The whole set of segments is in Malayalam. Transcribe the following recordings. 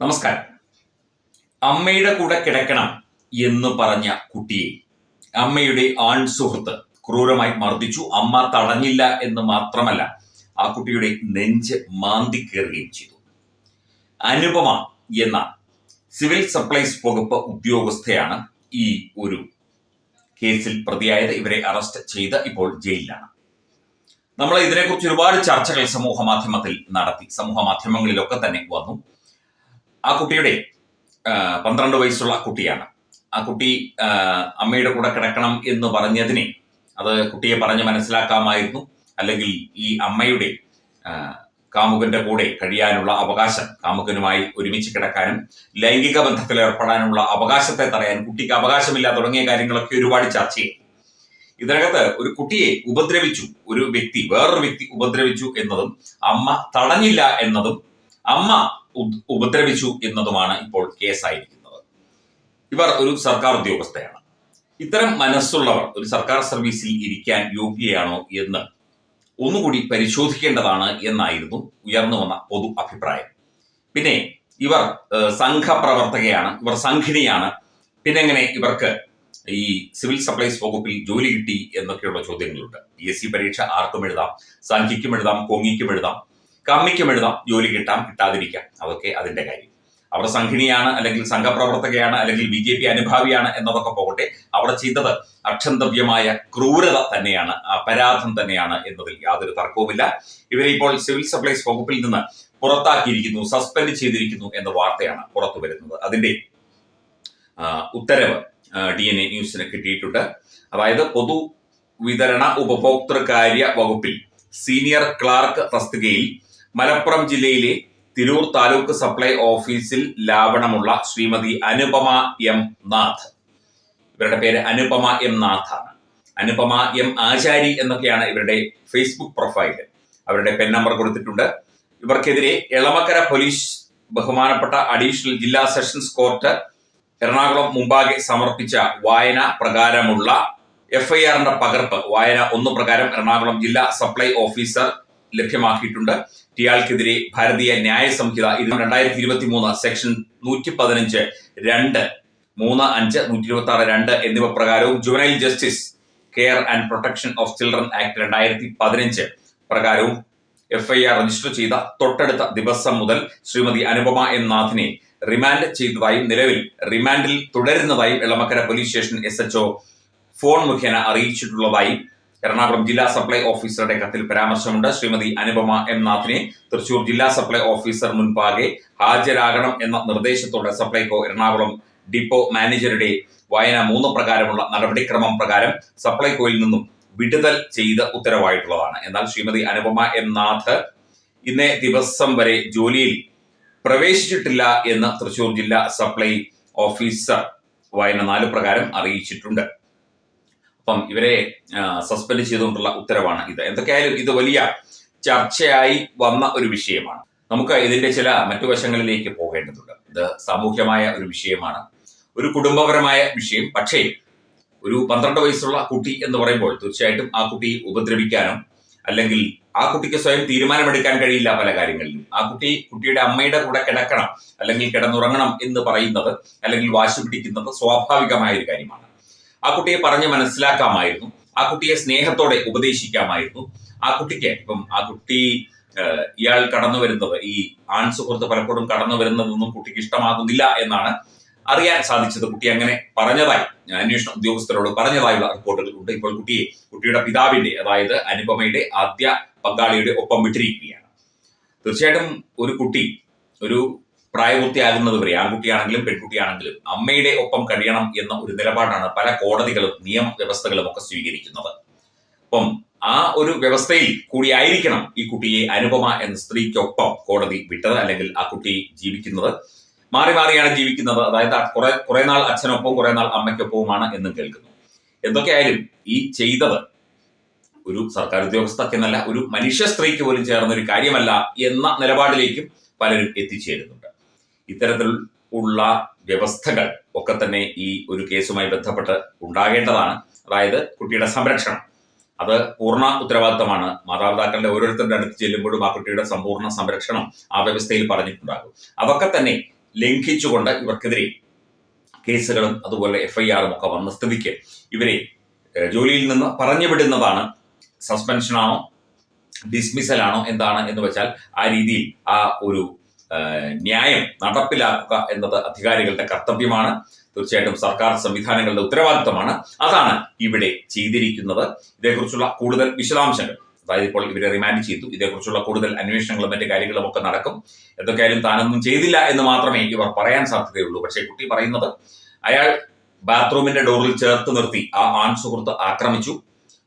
നമസ്കാരം. അമ്മയുടെ കൂടെ കിടക്കണം എന്ന് പറഞ്ഞ കുട്ടിയെ അമ്മയുടെ ആൺ സുഹൃത്ത് ക്രൂരമായി മർദ്ദിച്ചു. അമ്മ തടഞ്ഞില്ല എന്ന് മാത്രമല്ല ആ കുട്ടിയുടെ നെഞ്ച് മാന്തി കയറുകയും ചെയ്തു. അനുപമ എന്ന സിവിൽ സപ്ലൈസ് വകുപ്പ് ഉദ്യോഗസ്ഥയാണ് ഈ ഒരു കേസിൽ പ്രതിയായത്. ഇവരെ അറസ്റ്റ് ചെയ്ത് ഇപ്പോൾ ജയിലിലാണ്. നമ്മൾ ഇതിനെക്കുറിച്ച് ഒരുപാട് ചർച്ചകൾ സമൂഹ മാധ്യമത്തിൽ നടത്തി. സമൂഹ മാധ്യമങ്ങളിലൊക്കെ തന്നെ വന്നു. ആ കുട്ടിയുടെ പന്ത്രണ്ട് വയസ്സുള്ള കുട്ടിയാണ്. ആ കുട്ടി അമ്മയുടെ കൂടെ കിടക്കണം എന്ന് പറഞ്ഞതിനെ അത് കുട്ടിയെ പറഞ്ഞ് മനസ്സിലാക്കാമായിരുന്നു. അല്ലെങ്കിൽ ഈ അമ്മയുടെ കാമുകന്റെ കൂടെ കഴിയാനുള്ള അവകാശം കാമുകനുമായി ഒരുമിച്ച് കിടക്കാനും ലൈംഗിക ബന്ധത്തിൽ ഏർപ്പെടാനുള്ള അവകാശത്തെ തടയാൻ കുട്ടിക്ക് അവകാശമില്ല തുടങ്ങിയ കാര്യങ്ങളൊക്കെ ഒരുപാട് ചർച്ച ചെയ്യും ഇതിനകത്ത് ഒരു കുട്ടിയെ ഉപദ്രവിച്ചു ഒരു വ്യക്തി വേറൊരു വ്യക്തി ഉപദ്രവിച്ചു എന്നതും അമ്മ തടഞ്ഞില്ല എന്നതും അമ്മ ഉപദ്രവിച്ചു എന്നതുമാണ് ഇപ്പോൾ കേസായിരിക്കുന്നത്. ഇവർ ഒരു സർക്കാർ ഉദ്യോഗസ്ഥയാണ്. ഇത്തരം മനസ്സുള്ളവർ ഒരു സർക്കാർ സർവീസിൽ ഇരിക്കാൻ യോഗ്യയാണോ എന്ന് ഒന്നുകൂടി പരിശോധിക്കേണ്ടതാണ് എന്നായിരുന്നു ഉയർന്നു വന്ന പൊതു അഭിപ്രായം. പിന്നെ ഇവർ സംഘപ്രവർത്തകയാണ് ഇവർ സംഘിണിയാണ്. പിന്നെ എങ്ങനെ ഇവർക്ക് ഈ സിവിൽ സപ്ലൈസ് വകുപ്പിൽ ജോലി കിട്ടി എന്നൊക്കെയുള്ള ചോദ്യങ്ങളുണ്ട്. പി എസ് സി പരീക്ഷ ആർക്കും എഴുതാം സംഖ്യയ്ക്കും എഴുതാം കൊങ്ങിക്കും എഴുതാം. കമ്മിക്കും എഴുതാം ജോലി കിട്ടാം കിട്ടാതിരിക്കാം. അതൊക്കെ അതിന്റെ കാര്യം. അവർ സംഘിണിയാണ് അല്ലെങ്കിൽ സംഘപ്രവർത്തകയാണ് അല്ലെങ്കിൽ ബി ജെ പി അനുഭാവിയാണ് എന്നതൊക്കെ പോകട്ടെ. അവിടെ ചെയ്തത് അക്ഷന്തവ്യമായ ക്രൂരത തന്നെയാണ് അപരാധം തന്നെയാണ് എന്നതിൽ യാതൊരു തർക്കവുമില്ല. ഇവരെ ഇപ്പോൾ സിവിൽ സപ്ലൈസ് വകുപ്പിൽ നിന്ന് പുറത്താക്കിയിരിക്കുന്നു സസ്പെൻഡ് ചെയ്തിരിക്കുന്നു എന്ന വാർത്തയാണ് പുറത്തു വരുന്നത്. അതിന്റെ ഉത്തരവ് ഡി എൻ എ ന്യൂസിന് കിട്ടിയിട്ടുണ്ട്. അതായത് പൊതു വിതരണ ഉപഭോക്തൃകാര്യ വകുപ്പിൽ സീനിയർ ക്ലാർക്ക് തസ്തികയിൽ മലപ്പുറം ജില്ലയിലെ തിരൂർ താലൂക്ക് സപ്ലൈ ഓഫീസിൽ ലാവണമുള്ള ശ്രീമതി അനുപമ എം നാഥ്. ഇവരുടെ പേര് അനുപമ എം നാഥാണ്. അനുപമ എം ആചാരി എന്നൊക്കെയാണ് ഇവരുടെ ഫേസ്ബുക്ക് പ്രൊഫൈൽ അവരുടെ പെൻ നമ്പർ കൊടുത്തിട്ടുണ്ട്. ഇവർക്കെതിരെ എളമക്കര പോലീസ് ബഹുമാനപ്പെട്ട അഡീഷണൽ ജില്ലാ സെഷൻസ് കോർട്ട് എറണാകുളം മുമ്പാകെ സമർപ്പിച്ച വായന പ്രകാരമുള്ള എഫ്ഐആറിന്റെ പകർപ്പ് വായന ഒന്ന് പ്രകാരം എറണാകുളം ജില്ലാ സപ്ലൈ ഓഫീസർ ലഭ്യമാക്കിയിട്ടുണ്ട്. ഇയാൾക്കെതിരെ ഭാരതീയ ന്യായ സംഹിത ഇത് രണ്ടായിരത്തി ഇരുപത്തി മൂന്ന് സെക്ഷൻ നൂറ്റി പതിനഞ്ച് രണ്ട് മൂന്ന് അഞ്ച് നൂറ്റി ഇരുപത്തി ആറ് രണ്ട് എന്നിവ പ്രകാരവും juvenile justice care and protection of children act രണ്ടായിരത്തി പതിനഞ്ച് പ്രകാരവും എഫ്ഐആർ രജിസ്റ്റർ ചെയ്ത തൊട്ടടുത്ത ദിവസം മുതൽ ശ്രീമതി അനുപമ എം നാഥിനെ റിമാൻഡ് ചെയ്തതായും നിലവിൽ റിമാൻഡിൽ തുടരുന്നതായും Elamakkara police station S HO phone മുഖേന അറിയിച്ചിട്ടുള്ളതായും എറണാകുളം ജില്ലാ സപ്ലൈ ഓഫീസറുടെ കത്തിൽ പരാമർശമുണ്ട്. ശ്രീമതി അനുപമ എം നാഥിനെ തൃശൂർ ജില്ലാ സപ്ലൈ ഓഫീസർ മുൻപാകെ ഹാജരാകണം എന്ന നിർദ്ദേശത്തോടെ സപ്ലൈകോ എറണാകുളം ഡിപ്പോ മാനേജറുടെ വായന മൂന്ന് പ്രകാരമുള്ള നടപടിക്രമം പ്രകാരം സപ്ലൈകോയിൽ നിന്നും വിടുതൽ ചെയ്ത ഉത്തരവായിട്ടുള്ളതാണ്. എന്നാൽ ശ്രീമതി അനുപമ എം നാഥ് ഇന്നേ ദിവസം വരെ ജോലിയിൽ പ്രവേശിച്ചിട്ടില്ല എന്ന് തൃശൂർ ജില്ലാ സപ്ലൈ ഓഫീസർ വായന നാല് പ്രകാരം അറിയിച്ചിട്ടുണ്ട്. അപ്പം ഇവരെ സസ്പെൻഡ് ചെയ്തുകൊണ്ടുള്ള ഉത്തരവാണ് ഇത്. എന്തൊക്കെയായാലും ഇത് വലിയ ചർച്ചയായി വന്ന ഒരു വിഷയമാണ്. നമുക്ക് ഇതിന്റെ ചില മറ്റു വശങ്ങളിലേക്ക് പോകേണ്ടതുണ്ട്. ഇത് സാമൂഹ്യമായ ഒരു വിഷയമാണ്. ഒരു കുടുംബപരമായ വിഷയം. പക്ഷേ ഒരു പന്ത്രണ്ട് വയസ്സുള്ള കുട്ടി എന്ന് പറയുമ്പോൾ തീർച്ചയായിട്ടും ആ കുട്ടി ഉപദ്രവിക്കാനും അല്ലെങ്കിൽ ആ കുട്ടിക്ക് സ്വയം തീരുമാനമെടുക്കാൻ കഴിയില്ല പല കാര്യങ്ങളിലും. ആ കുട്ടി കുട്ടിയുടെ അമ്മയുടെ കൂടെ കിടക്കണം അല്ലെങ്കിൽ കിടന്നുറങ്ങണം എന്ന് പറയുന്നത് അല്ലെങ്കിൽ വാശി പിടിക്കുന്നത് സ്വാഭാവികമായ ഒരു കാര്യമാണ്. ആ കുട്ടിയെ പറഞ്ഞ് മനസ്സിലാക്കാമായിരുന്നു. ആ കുട്ടിയെ സ്നേഹത്തോടെ ഉപദേശിക്കാമായിരുന്നു. ആ കുട്ടിക്ക് ഇപ്പം ആ കുട്ടി ഇയാൾ കടന്നു വരുന്നത് ഈ ആൺ സുഹൃത്ത് പലപ്പോഴും കടന്നു വരുന്നതൊന്നും കുട്ടിക്ക് ഇഷ്ടമാകുന്നില്ല എന്നാണ് അറിയാൻ സാധിച്ചത്. കുട്ടി അങ്ങനെ പറഞ്ഞതായി അന്വേഷണ ഉദ്യോഗസ്ഥരോട് പറഞ്ഞതായുള്ള റിപ്പോർട്ടുകളുണ്ട്. ഇപ്പോൾ കുട്ടിയെ കുട്ടിയുടെ പിതാവിന്റെ അതായത് അനുപമയുടെ ആദ്യ പങ്കാളിയുടെ ഒപ്പം വിട്ടിരിക്കുകയാണ്. തീർച്ചയായിട്ടും ഒരു കുട്ടി ഒരു പ്രായപൂർത്തിയാകുന്നത് വരെ ആൺകുട്ടിയാണെങ്കിലും പെൺകുട്ടിയാണെങ്കിലും അമ്മയുടെ ഒപ്പം കഴിയണം എന്ന ഒരു നിലപാടാണ് പല കോടതികളും നിയമ വ്യവസ്ഥകളും ഒക്കെ സ്വീകരിക്കുന്നത്. അപ്പം ആ ഒരു വ്യവസ്ഥയിൽ കൂടിയായിരിക്കണം ഈ കുട്ടിയെ അനുപമ എന്ന സ്ത്രീക്കൊപ്പം കോടതി വിട്ടത് അല്ലെങ്കിൽ ആ കുട്ടി ജീവിക്കുന്നത്. മാറി മാറിയാണ് ജീവിക്കുന്നത്. അതായത് കുറെ കുറെ നാൾ അച്ഛനൊപ്പം കുറെ നാൾ അമ്മയ്ക്കൊപ്പവുമാണ് എന്നും കേൾക്കുന്നു. എന്തൊക്കെയായാലും ഈ ചെയ്തത് ഒരു സർക്കാർ ഉദ്യോഗസ്ഥക്കെന്നല്ല ഒരു മനുഷ്യ സ്ത്രീക്ക് പോലും ചേർന്ന ഒരു കാര്യമല്ല എന്ന നിലപാടിലേക്കും പലരും എത്തിച്ചേരുന്നുണ്ട്. ഇത്തരത്തിൽ ഉള്ള വ്യവസ്ഥകൾ ഒക്കെ തന്നെ ഈ ഒരു കേസുമായി ബന്ധപ്പെട്ട് ഉണ്ടാകേണ്ടതാണ്. അതായത് കുട്ടിയുടെ സംരക്ഷണം. അത് പൂർണ ഉത്തരവാദിത്തമാണ്. മാതാപിതാക്കളുടെ ഓരോരുത്തരുടെ അടുത്ത് ചെല്ലുമ്പോഴും ആ കുട്ടിയുടെ സമ്പൂർണ സംരക്ഷണം ആ വ്യവസ്ഥയിൽ പറഞ്ഞിട്ടുണ്ടാകും. അതൊക്കെ തന്നെ ലംഘിച്ചുകൊണ്ട് ഇവർക്കെതിരെ കേസുകളും അതുപോലെ എഫ്ഐആറും ഒക്കെ വന്ന സ്ഥിതിക്ക് ഇവരെ ജോലിയിൽ നിന്ന് പറഞ്ഞു വിടുന്നതാണ് സസ്പെൻഷനാണോ ഡിസ്മിസലാണോ എന്താണ് എന്ന് വെച്ചാൽ ആ രീതിയിൽ ആ ഒരു ന്യായം നടപ്പിലാക്കുക എന്നത് അധികാരികളുടെ കർത്തവ്യമാണ്. തീർച്ചയായിട്ടും സർക്കാർ സംവിധാനങ്ങളുടെ ഉത്തരവാദിത്തമാണ് അതാണ് ഇവിടെ ചെയ്തിരിക്കുന്നത്. ഇതേക്കുറിച്ചുള്ള കൂടുതൽ വിശദാംശങ്ങൾ. അതായത് ഇപ്പോൾ ഇവരെ റിമാൻഡ് ചെയ്തു. ഇതേക്കുറിച്ചുള്ള കൂടുതൽ അന്വേഷണങ്ങളും മറ്റു കാര്യങ്ങളും ഒക്കെ നടക്കും. എന്തൊക്കെയായാലും താനൊന്നും ചെയ്തില്ല എന്ന് മാത്രമേ ഇവർ പറയാൻ സാധ്യതയുള്ളൂ. പക്ഷേ കുട്ടി പറയുന്നത് അയാൾ ബാത്റൂമിന്റെ ഡോറിൽ ചേർത്ത് നിർത്തി ആ ആൺ സുഹൃത്ത് ആക്രമിച്ചു.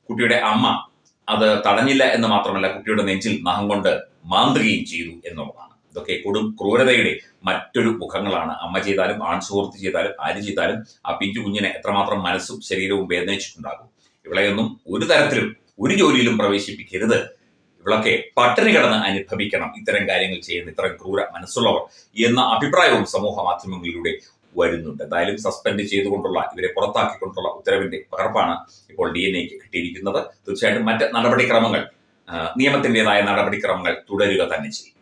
കുട്ടിയുടെ അമ്മ അത് തടഞ്ഞില്ല എന്ന് മാത്രമല്ല കുട്ടിയുടെ നെഞ്ചിൽ നഖം കൊണ്ട് മാന്തുകയും ചെയ്തു എന്നുള്ളതാണ്. ഇതൊക്കെ കൊടും ക്രൂരതയുടെ മറ്റൊരു മുഖങ്ങളാണ്. അമ്മ ചെയ്താലും ആൺ സുഹൃത്ത് ചെയ്താലും ആര് ചെയ്താലും ആ പിഞ്ചു കുഞ്ഞിനെ എത്രമാത്രം മനസ്സും ശരീരവും വേദനിച്ചിട്ടുണ്ടാകും. ഇവളെയൊന്നും ഒരു തരത്തിലും ഒരു ജോലിയിലും പ്രവേശിപ്പിക്കരുത്. ഇവളൊക്കെ പട്ടിണി കിടന്ന് അനുഭവിക്കണം. ഇത്തരം കാര്യങ്ങൾ ചെയ്യുന്ന ഇത്തരം ക്രൂര മനസ്സുള്ളവർ എന്ന അഭിപ്രായവും സമൂഹ മാധ്യമങ്ങളിലൂടെ വരുന്നുണ്ട്. എന്തായാലും സസ്പെൻഡ് ചെയ്തുകൊണ്ടുള്ള ഇവരെ പുറത്താക്കിക്കൊണ്ടുള്ള ഉത്തരവിന്റെ പകർപ്പാണ് ഇപ്പോൾ ഡി എൻ എക്ക് കിട്ടിയിരിക്കുന്നത്. തീർച്ചയായിട്ടും മറ്റ് നടപടിക്രമങ്ങൾ നിയമത്തിന്റെതായ നടപടിക്രമങ്ങൾ തുടരുക തന്നെ ചെയ്യും.